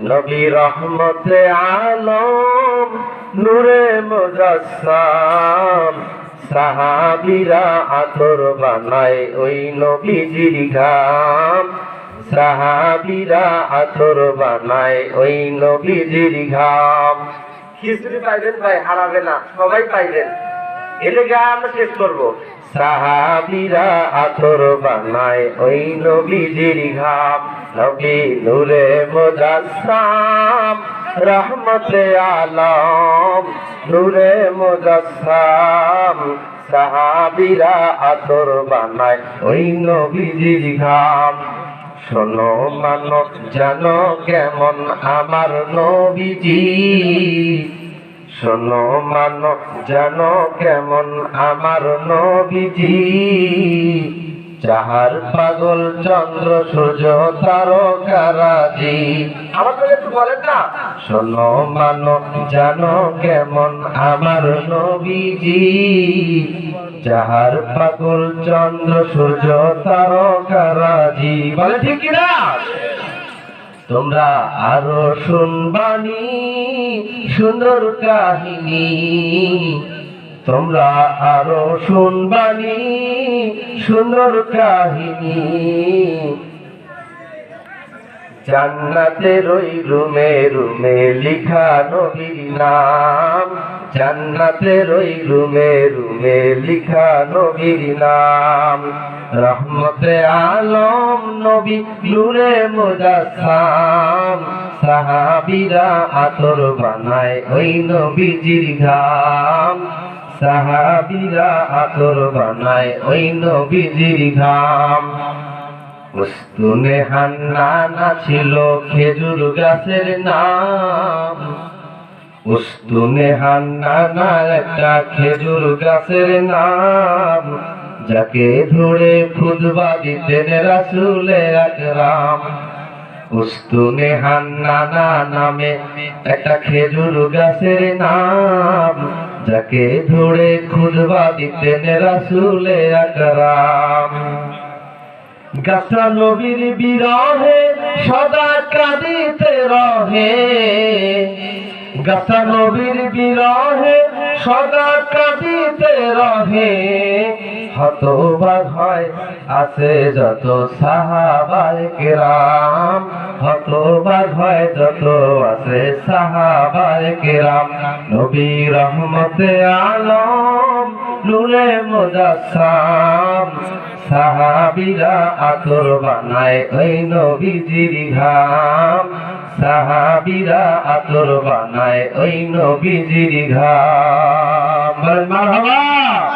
নবী রহমতে আলম, নূরে মুজাসসাম। সাহাবিরা আতর বানায় ওই নবীজির ঘাম। সাহাবিরা আতর বানায় ওই নবীজির ঘাম। খিচুড়ি পাইবেন ভাই, হারাবে না, সবাই পাইবেন। এলে গান শেষ করব। সাহাবিরা আতর বানায় ওই নবীজির ঘাম। নবী নূরে মুজাসসাম, রহমতে আলম। নূরে মুজাসসাম, সাহাবিরা আতর বানায় ওই নবীজির ঘাম। শোনো মানব জানো কেমন আমার নবীজি। শোনো মানব জানো কেমন আমার নবীজি। যাহার পাগল চন্দ্র, সূর্য তারকারাজি আমার তো একটু বলেন না। শোনো মানব জানো কেমন আমার নবীজি। যাহার পাগল চন্দ্র, সূর্য তারকারাজি বলে ঠিক কিনা? তোমরা আরও শুনবানি সুন্দর কাহিনী। তোমরা আরও শুনবানি সুন্দর কাহিনী। জান্নাতের ওই রুমে রুমে লিখা নবীর নাম। জান্নাতের ওই রুমে রুমে লিখা নবীর নাম। রহমতে আলম নবী নূরে মুজাসসাম। সাহাবিরা আতর বানায় ওই নবীজির ঘাম। সাহাবিরা আতর বানায় ওই নবীজির ঘাম। উস্তুনে হান্নানা ছিল খেজুর গাছের নাম। উস্তুনে হান্নানা একটা খেজুর গাছের নাম, যাকে ধরে খুদবা দিতেন রাসুলে আকরাম। উস্তুনে হান্নানা নামে একটা খেজুর গাছের নাম, যাকে ধরে খুদবা দিতেন রাসুলে আকরাম। গাছা নবীর বিরহে সদা কাঁদিতে রহে গাছা নবীর বিরহে, সদা কাঁদিতে রহে। হতবাক হয়, আছে যত সাহাবায় কেরাম হতবাক হয়, যত আছে সাহাবায় কেরাম নবী রহমতে আলম নূরে মোজাসাম সাহাবিরা আতর বানায়, ওই নবীজির ঘাম। সাহাবিরা আতর বানায়, ওই নবীজির ঘাম। মারহাবা।